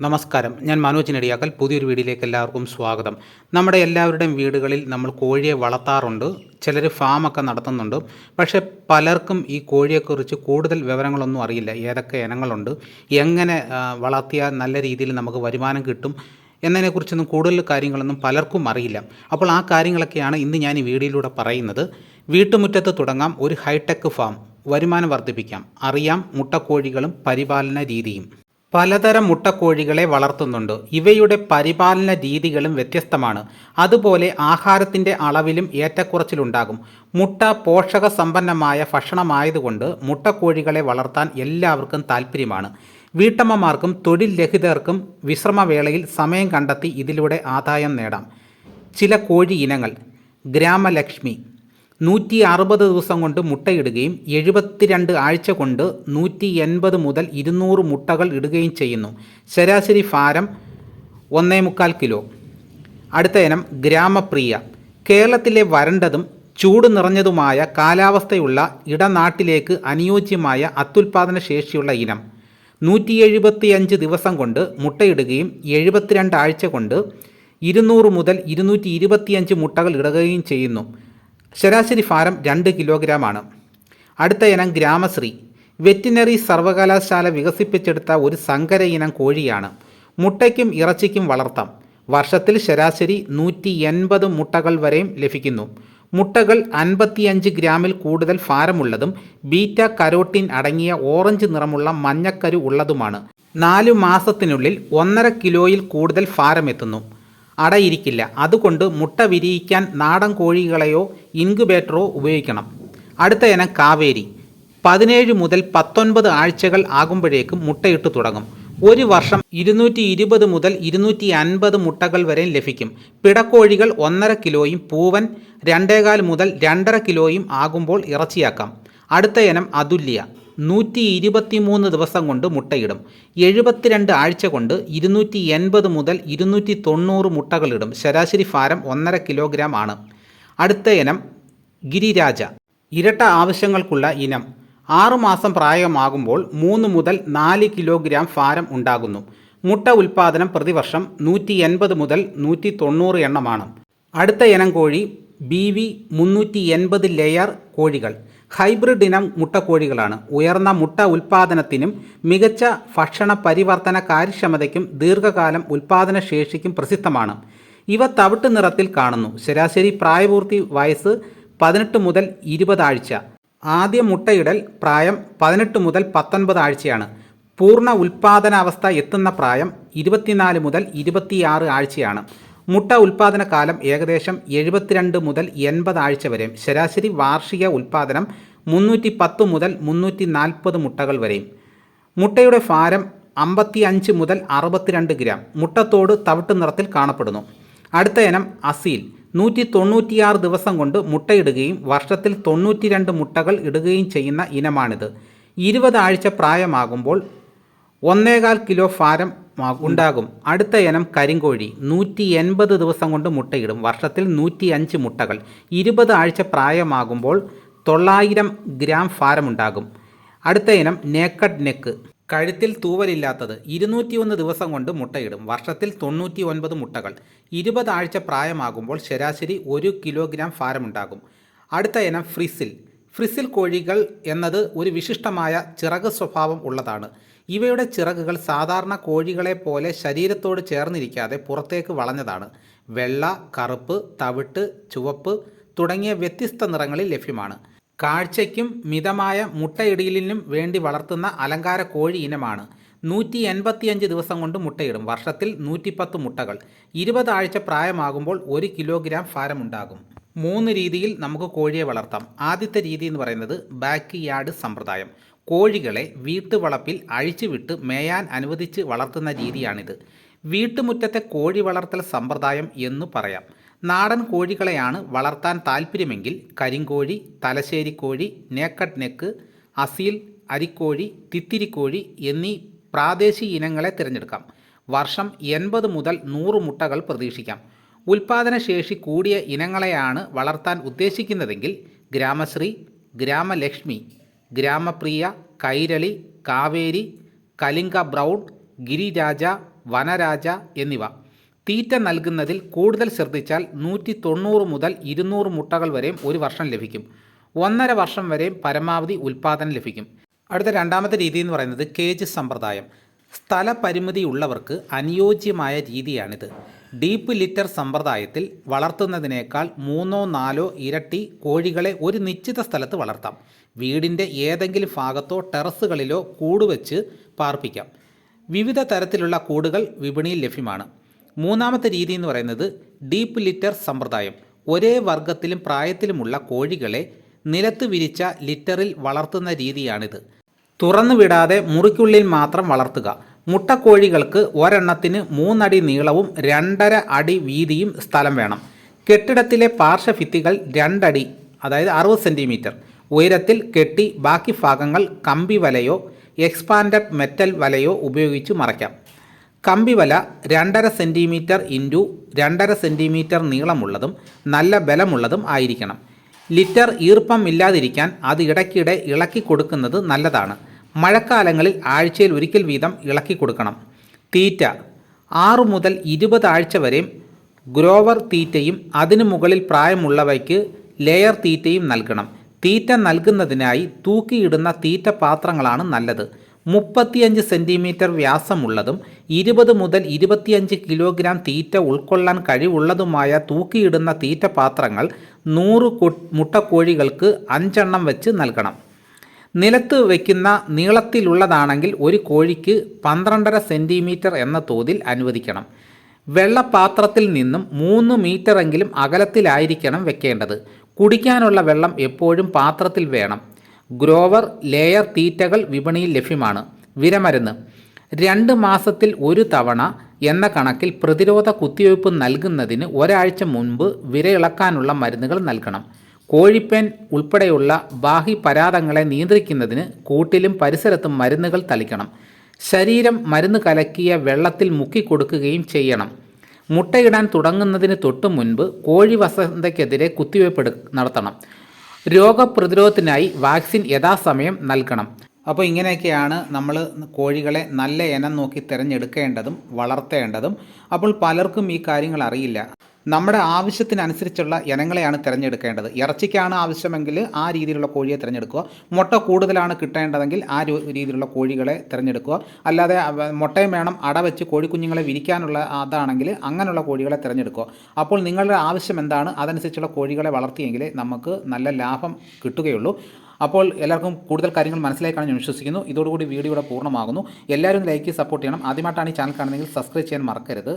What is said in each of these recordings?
നമസ്കാരം. ഞാൻ മനോജ് നെടിയാക്കൽ പുതിയൊരു വീഡിയോയിലേക്ക് എല്ലാവർക്കും സ്വാഗതം. നമ്മുടെ എല്ലാവരുടെയും വീടുകളിൽ നമ്മൾ കോഴിയെ വളർത്താറുണ്ട്. ചിലർ ഫാമൊക്കെ നടത്തുന്നുണ്ട്. പക്ഷേ പലർക്കും ഈ കോഴിയെക്കുറിച്ച് കൂടുതൽ വിവരങ്ങളൊന്നും അറിയില്ല. ഏതൊക്കെ ഇനങ്ങളുണ്ട്? എങ്ങനെ വളർത്തിയാൽ നല്ല രീതിയിൽ നമുക്ക് വരുമാനം കിട്ടും? എന്നതിനെക്കുറിച്ചൊന്നും കൂടുതൽ കാര്യങ്ങളൊന്നും പലർക്കും അറിയില്ല. അപ്പോൾ ആ കാര്യങ്ങളൊക്കെയാണ് ഇന്ന് ഞാൻ ഈ വീഡിയോയിലൂടെ പറയുന്നത്. വീട്ടുമുറ്റത്ത് തുടങ്ങാം. ഒരു ഹൈടെക് ഫാം. വരുമാനം വർദ്ധിപ്പിക്കാം. അറിയാം മുട്ടക്കോഴികളും പരിപാലന രീതിയും. പലതരം മുട്ടക്കോഴികളെ വളർത്തുന്നുണ്ട്. ഇവയുടെ പരിപാലന രീതികളും വ്യത്യസ്തമാണ്. അതുപോലെ ആഹാരത്തിന്റെ അളവിലും ഏറ്റക്കുറച്ചിലുണ്ടാകും. മുട്ട പോഷക സമ്പന്നമായ ഭക്ഷണമായതുകൊണ്ട് മുട്ടക്കോഴികളെ വളർത്താൻ എല്ലാവർക്കും താല്പര്യമാണ് വീട്ടമ്മമാർക്കും തൊഴിൽ രഹിതർക്കും വിശ്രമവേളയിൽ സമയം കണ്ടെത്തി ഇതിലൂടെ ആദായം നേടാം. ചില കോഴി ഇനങ്ങൾ. ഗ്രാമലക്ഷ്മി. നൂറ്റി അറുപത് ദിവസം കൊണ്ട് മുട്ടയിടുകയും എഴുപത്തിരണ്ട് ആഴ്ച കൊണ്ട് നൂറ്റി എൺപത് മുതൽ ഇരുന്നൂറ് മുട്ടകൾ ഇടുകയും ചെയ്യുന്നു. ശരാശരി ഭാരം ഒന്നേ മുക്കാൽ കിലോ. അടുത്ത ഇനം ഗ്രാമപ്രിയ. കേരളത്തിലെ വരണ്ടതും ചൂട് നിറഞ്ഞതുമായ കാലാവസ്ഥയുള്ള ഇടനാട്ടിലേക്ക് അനുയോജ്യമായ അത്യുൽപാദന ശേഷിയുള്ള ഇനം. നൂറ്റി എഴുപത്തിയഞ്ച് ദിവസം കൊണ്ട് മുട്ടയിടുകയും എഴുപത്തിരണ്ട് ആഴ്ച കൊണ്ട് ഇരുന്നൂറ് മുതൽ ഇരുന്നൂറ്റി ഇരുപത്തിയഞ്ച് മുട്ടകൾ ഇടുകയും ചെയ്യുന്നു. ശരാശരി ഭാരം രണ്ട് കിലോഗ്രാമാണ്. അടുത്ത ഇനം ഗ്രാമശ്രീ. വെറ്റിനറി സർവകലാശാല വികസിപ്പിച്ചെടുത്ത ഒരു സങ്കര ഇനം കോഴിയാണ്. മുട്ടയ്ക്കും ഇറച്ചിക്കും വളർത്താം. വർഷത്തിൽ ശരാശരി നൂറ്റി എൺപത് മുട്ടകൾ വരെയും ലഭിക്കുന്നു. മുട്ടകൾ അൻപത്തിയഞ്ച് ഗ്രാമിൽ കൂടുതൽ ഭാരമുള്ളതും ബീറ്റ കരോട്ടിൻ അടങ്ങിയ ഓറഞ്ച് നിറമുള്ള മഞ്ഞക്കരു ഉള്ളതുമാണ്. നാലു മാസത്തിനുള്ളിൽ ഒന്നര കിലോയിൽ കൂടുതൽ ഭാരമെത്തുന്നു. അടയിരിക്കില്ല. അതുകൊണ്ട് മുട്ട വിരിയിക്കാൻ നാടൻ കോഴികളെയോ ഇൻക്യുബേറ്ററോ ഉപയോഗിക്കണം. അടുത്ത ഇനം കാവേരി. പതിനേഴ് മുതൽ പത്തൊൻപത് ആഴ്ചകൾ ആകുമ്പോഴേക്കും മുട്ടയിട്ട് തുടങ്ങും. ഒരു വർഷം ഇരുന്നൂറ്റി ഇരുപത് മുതൽ ഇരുന്നൂറ്റി അൻപത് മുട്ടകൾ വരെ ലഭിക്കും. പിടക്കോഴികൾ ഒന്നര കിലോയും പൂവൻ രണ്ടേകാൽ മുതൽ രണ്ടര കിലോയും ആകുമ്പോൾ ഇറച്ചിയാക്കാം. അടുത്ത ഇനം അതുല്യ. നൂറ്റി ഇരുപത്തി മൂന്ന് ദിവസം കൊണ്ട് മുട്ടയിടും. എഴുപത്തിരണ്ട് ആഴ്ച കൊണ്ട് ഇരുന്നൂറ്റി എൺപത് മുതൽ ഇരുന്നൂറ്റി തൊണ്ണൂറ് മുട്ടകളിടും. ശരാശരി ഭാരം ഒന്നര കിലോഗ്രാം ആണ്. അടുത്ത ഇനം ഗിരിരാജ. ഇരട്ട ആവശ്യങ്ങൾക്കുള്ള ഇനം. ആറുമാസം പ്രായമാകുമ്പോൾ മൂന്ന് മുതൽ നാല് കിലോഗ്രാം ഭാരം ഉണ്ടാകുന്നു. മുട്ട ഉൽപ്പാദനം പ്രതിവർഷം നൂറ്റി എൺപത് മുതൽ നൂറ്റി തൊണ്ണൂറ് എണ്ണമാണ്. അടുത്ത ഇനം കോഴി ബി വി മുന്നൂറ്റി എൺപത് ലെയർ കോഴികൾ. ഹൈബ്രിഡ് ഇനം മുട്ടക്കോഴികളാണ്. ഉയർന്ന മുട്ട ഉൽപ്പാദനത്തിനും മികച്ച ഭക്ഷണ പരിവർത്തന കാര്യക്ഷമതയ്ക്കും ദീർഘകാലം ഉൽപ്പാദന ശേഷിക്കും പ്രസിദ്ധമാണ്. ഇവ തവിട്ട് നിറത്തിൽ കാണുന്നു. ശരാശരി പ്രായപൂർത്തി വയസ്സ് പതിനെട്ട് മുതൽ ഇരുപത് ആഴ്ച. ആദ്യ മുട്ടയിടൽ പ്രായം പതിനെട്ട് മുതൽ പത്തൊൻപത് ആഴ്ചയാണ്. പൂർണ ഉൽപ്പാദനാവസ്ഥ എത്തുന്ന പ്രായം ഇരുപത്തിനാല് മുതൽ ഇരുപത്തിയാറ് ആഴ്ചയാണ്. മുട്ട ഉൽപാദന കാലം ഏകദേശം എഴുപത്തിരണ്ട് മുതൽ എൺപത് ആഴ്ച വരെയും ശരാശരി വാർഷിക ഉൽപാദനം മുന്നൂറ്റി പത്ത് മുതൽ മുന്നൂറ്റി നാൽപ്പത് മുട്ടകൾ വരെയും മുട്ടയുടെ ഭാരം അമ്പത്തി അഞ്ച് മുതൽ അറുപത്തിരണ്ട് ഗ്രാം. മുട്ടത്തോട് തവിട്ട് നിറത്തിൽ കാണപ്പെടുന്നു. അടുത്ത ഇനം അസീൽ. നൂറ്റി തൊണ്ണൂറ്റിയാറ് ദിവസം കൊണ്ട് മുട്ടയിടുകയും വർഷത്തിൽ തൊണ്ണൂറ്റിരണ്ട് മുട്ടകൾ ഇടുകയും ചെയ്യുന്ന ഇനമാണിത്. ഇരുപത് ആഴ്ച പ്രായമാകുമ്പോൾ ഒന്നേകാൽ കിലോ ഭാരം ഉണ്ടാകും. അടുത്ത ഇനം കരിങ്കോഴി. നൂറ്റി എൺപത് ദിവസം കൊണ്ട് മുട്ടയിടും. വർഷത്തിൽ നൂറ്റി അഞ്ച് മുട്ടകൾ. ഇരുപത് ആഴ്ച പ്രായമാകുമ്പോൾ തൊള്ളായിരം ഗ്രാം ഭാരമുണ്ടാകും. അടുത്ത ഇനം നേക്കഡ് നെക്ക്. കഴുത്തിൽ തൂവലില്ലാത്തത് ഇരുന്നൂറ്റിയൊന്ന് ദിവസം കൊണ്ട് മുട്ടയിടും. വർഷത്തിൽ തൊണ്ണൂറ്റി ഒൻപത് മുട്ടകൾ. ഇരുപത് ആഴ്ച പ്രായമാകുമ്പോൾ ശരാശരി ഒരു കിലോഗ്രാം ഭാരമുണ്ടാകും. അടുത്ത ഇനം ഫ്രിസിൽ. ഫ്രിസിൽ കോഴികൾ എന്നത് ഒരു വിശിഷ്ടമായ ചിറക് സ്വഭാവം ഉള്ളതാണ്. ഇവയുടെ ചിറകുകൾ സാധാരണ കോഴികളെ പോലെ ശരീരത്തോട് ചേർന്നിരിക്കാതെ പുറത്തേക്ക് വളഞ്ഞതാണ്. വെള്ള കറുപ്പ് തവിട്ട് ചുവപ്പ് തുടങ്ങിയ വ്യത്യസ്ത നിറങ്ങളിൽ ലഭ്യമാണ്. കാഴ്ചയ്ക്കും മിതമായ മുട്ടയിടലിനും വേണ്ടി വളർത്തുന്ന അലങ്കാര കോഴി ഇനമാണ്. നൂറ്റി എൺപത്തിയഞ്ച് ദിവസം കൊണ്ട് മുട്ടയിടും. വർഷത്തിൽ നൂറ്റിപ്പത്ത് മുട്ടകൾ. ഇരുപതാഴ്ച പ്രായമാകുമ്പോൾ ഒരു കിലോഗ്രാം ഭാരം ഉണ്ടാകും മൂന്ന് രീതിയിൽ നമുക്ക് കോഴിയെ വളർത്താം. ആദ്യത്തെ രീതി എന്ന് പറയുന്നത് ബാക്ക് യാർഡ് സമ്പ്രദായം. കോഴികളെ വീട്ടുവളപ്പിൽ അഴിച്ചുവിട്ട് മേയാൻ അനുവദിച്ച് വളർത്തുന്ന രീതിയാണിത്. വീട്ടുമുറ്റത്തെ കോഴി വളർത്തൽ സമ്പ്രദായം എന്ന് പറയാം. നാടൻ കോഴികളെയാണ് വളർത്താൻ താൽപ്പര്യമെങ്കിൽ കരിങ്കോഴി തലശ്ശേരി കോഴി നേക്കട്ട് നെക്ക് അസീൽ അരിക്കോഴി തിത്തിരിക്കോഴി എന്നീ പ്രാദേശിക ഇനങ്ങളെ തിരഞ്ഞെടുക്കാം. വർഷം എൺപത് മുതൽ നൂറ് മുട്ടകൾ പ്രതീക്ഷിക്കാം. ഉൽപാദനശേഷി കൂടിയ ഇനങ്ങളെയാണ് വളർത്താൻ ഉദ്ദേശിക്കുന്നതെങ്കിൽ ഗ്രാമശ്രീ ഗ്രാമലക്ഷ്മി ഗ്രാമപ്രിയ കൈരളി കാവേരി കലിംഗ ബ്രൗൺ ഗിരിരാജ വനരാജ എന്നിവ. തീറ്റ നൽകുന്നതിൽ കൂടുതൽ ശ്രദ്ധിച്ചാൽ നൂറ്റി തൊണ്ണൂറ് മുതൽ ഇരുന്നൂറ് മുട്ടകൾ വരെയും ഒരു വർഷം ലഭിക്കും. ഒന്നര വർഷം വരെയും പരമാവധി ഉൽപ്പാദനം ലഭിക്കും. അടുത്ത രണ്ടാമത്തെ രീതി എന്ന് പറയുന്നത് കേജ് സമ്പ്രദായം. സ്ഥലപരിമിതി ഉള്ളവർക്ക് അനുയോജ്യമായ രീതിയാണിത്. ഡീപ്പ് ലിറ്റർ സമ്പ്രദായത്തിൽ വളർത്തുന്നതിനേക്കാൾ മൂന്നോ നാലോ ഇരട്ടി കോഴികളെ ഒരു നിശ്ചിത സ്ഥലത്ത് വളർത്താം. വീടിന്റെ ഏതെങ്കിലും ഭാഗത്തോ ടെറസുകളിലോ കൂടുവെച്ച് പാർപ്പിക്കാം. വിവിധ തരത്തിലുള്ള കൂടുകൾ വിപണിയിൽ ലഭ്യമാണ്. മൂന്നാമത്തെ രീതി എന്ന് പറയുന്നത് ഡീപ്പ് ലിറ്റർ സമ്പ്രദായം. ഒരേ വർഗത്തിലും പ്രായത്തിലുമുള്ള കോഴികളെ നിലത്ത് വിരിച്ച ലിറ്ററിൽ വളർത്തുന്ന രീതിയാണിത്. തുറന്നു വിടാതെ മുറിക്കുള്ളിൽ മാത്രം വളർത്തുക. മുട്ടക്കോഴികൾക്ക് ഒരെണ്ണത്തിന് മൂന്നടി നീളവും രണ്ടര അടി വീതിയും സ്ഥലം വേണം. കെട്ടിടത്തിലെ പാർശ്വഭിത്തികൾ രണ്ടടി അതായത് അറുപത് സെന്റിമീറ്റർ ഉയരത്തിൽ കെട്ടി ബാക്കി ഭാഗങ്ങൾ കമ്പി വലയോ എക്സ്പാൻഡഡ് മെറ്റൽ വലയോ ഉപയോഗിച്ച് മറയ്ക്കാം. കമ്പിവല രണ്ടര സെന്റിമീറ്റർ ഇന്റു രണ്ടര സെന്റിമീറ്റർ നീളമുള്ളതും നല്ല ബലമുള്ളതും ആയിരിക്കണം. ലിറ്റർ ഈർപ്പം ഇല്ലാതിരിക്കാൻ അത് ഇടയ്ക്കിടെ ഇളക്കി കൊടുക്കുന്നത് നല്ലതാണ്. മഴക്കാലങ്ങളിൽ ആഴ്ചയിൽ ഒരിക്കൽ വീതം ഇളക്കി കൊടുക്കണം. തീറ്റ. ആറ് മുതൽ ഇരുപത് ആഴ്ച വരെയും ഗ്രോവർ തീറ്റയും അതിനു മുകളിൽ പ്രായമുള്ളവയ്ക്ക് ലെയർ തീറ്റയും നൽകണം. തീറ്റ നൽകുന്നതിനായി തൂക്കിയിടുന്ന തീറ്റ പാത്രങ്ങളാണ് നല്ലത്. മുപ്പത്തിയഞ്ച് സെന്റിമീറ്റർ വ്യാസമുള്ളതും ഇരുപത് മുതൽ ഇരുപത്തിയഞ്ച് കിലോഗ്രാം തീറ്റ ഉൾക്കൊള്ളാൻ കഴിവുള്ളതുമായ തൂക്കിയിടുന്ന തീറ്റ പാത്രങ്ങൾ നൂറ് മുട്ടക്കോഴികൾക്ക് അഞ്ചെണ്ണം വെച്ച് നൽകണം. നിലത്ത് വയ്ക്കുന്ന നീളത്തിലുള്ളതാണെങ്കിൽ ഒരു കോഴിക്ക് പന്ത്രണ്ടര സെന്റിമീറ്റർ എന്ന തോതിൽ അനുവദിക്കണം. വെള്ളപാത്രത്തിൽ നിന്നും മൂന്ന് മീറ്ററെങ്കിലും അകലത്തിലായിരിക്കണം വെക്കേണ്ടത്. കുടിക്കാനുള്ള വെള്ളം എപ്പോഴും പാത്രത്തിൽ വേണം. ഗ്രോവർ ലെയർ തീറ്റകൾ വിപണിയിൽ ലഭ്യമാണ്. വിരമരുന്ന് രണ്ട് മാസത്തിൽ ഒരു തവണ എന്ന കണക്കിൽ പ്രതിരോധ കുത്തിവയ്പ്പ് നൽകുന്നതിന് ഒരാഴ്ച മുൻപ് വിരയിളക്കാനുള്ള മരുന്നുകൾ നൽകണം. കോഴിപ്പേൻ ഉൾപ്പെടെയുള്ള ബാഹ്യ പരാതങ്ങളെ നിയന്ത്രിക്കുന്നതിന് കൂട്ടിലും പരിസരത്തും മരുന്നുകൾ തളിക്കണം. ശരീരം മരുന്ന് കലക്കിയ വെള്ളത്തിൽ മുക്കി കൊടുക്കുകയും ചെയ്യണം. മുട്ടയിടാൻ തുടങ്ങുന്നതിന് തൊട്ടു മുൻപ് കോഴി വസന്തയ്ക്കെതിരെ കുത്തിവയ്പ് നടത്തണം. രോഗപ്രതിരോധത്തിനായി വാക്സിൻ യഥാസമയം നൽകണം. അപ്പോൾ ഇങ്ങനെയൊക്കെയാണ് നമ്മൾ കോഴികളെ നല്ല ഇനം നോക്കി തിരഞ്ഞെടുക്കേണ്ടതും വളർത്തേണ്ടതും. അപ്പോൾ പലർക്കും ഈ കാര്യങ്ങൾ അറിയില്ല. നമ്മുടെ ആവശ്യത്തിനനുസരിച്ചുള്ള ഇനങ്ങളെയാണ് തിരഞ്ഞെടുക്കേണ്ടത്. ഇറച്ചിക്കാണ് ആവശ്യമെങ്കിൽ ആ രീതിയിലുള്ള കോഴിയെ തിരഞ്ഞെടുക്കുക. മുട്ട കൂടുതലാണ് കിട്ടേണ്ടതെങ്കിൽ ആ രീതിയിലുള്ള കോഴികളെ തിരഞ്ഞെടുക്കുക. അല്ലാതെ മുട്ടയും വേണം അട വെച്ച് കോഴിക്കുഞ്ഞുങ്ങളെ വിരിക്കാനുള്ള അതാണെങ്കിൽ അങ്ങനെയുള്ള കോഴികളെ തിരഞ്ഞെടുക്കുക. അപ്പോൾ നിങ്ങളുടെ ആവശ്യം എന്താണ്? അതനുസരിച്ചുള്ള കോഴികളെ വളർത്തിയെങ്കിലേ നമുക്ക് നല്ല ലാഭം കിട്ടുകയുള്ളൂ. അപ്പോൾ എല്ലാവർക്കും കൂടുതൽ കാര്യങ്ങൾ മനസ്സിലായി കാണാൻ ഞാൻ വിശ്വസിക്കുന്നു. ഇതോടുകൂടി വീഡിയോ ഇവിടെ പൂർണമാകുന്നു. എല്ലാവരും ലൈക്ക് സപ്പോർട്ട് ചെയ്യണം. ആദ്യമായിട്ടാണ് ഈ ചാനൽ കാണുന്നതെങ്കിൽ സബ്സ്ക്രൈബ് ചെയ്യാൻ മറക്കരുത്.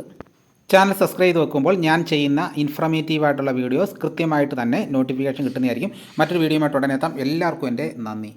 ചാനൽ സബ്സ്ക്രൈബ് ചെയ്ത് വെക്കുമ്പോൾ ഞാൻ ചെയ്യുന്ന ഇൻഫർമേറ്റീവ് ആയിട്ടുള്ള വീഡിയോസ് കൃത്യമായിട്ട് തന്നെ നോട്ടിഫിക്കേഷൻ കിട്ടുന്നതായിരിക്കും. മറ്റൊരു വീഡിയോയുമായിട്ട് ഉടനെ എത്താം. എല്ലാവർക്കും എന്റെ നന്ദി.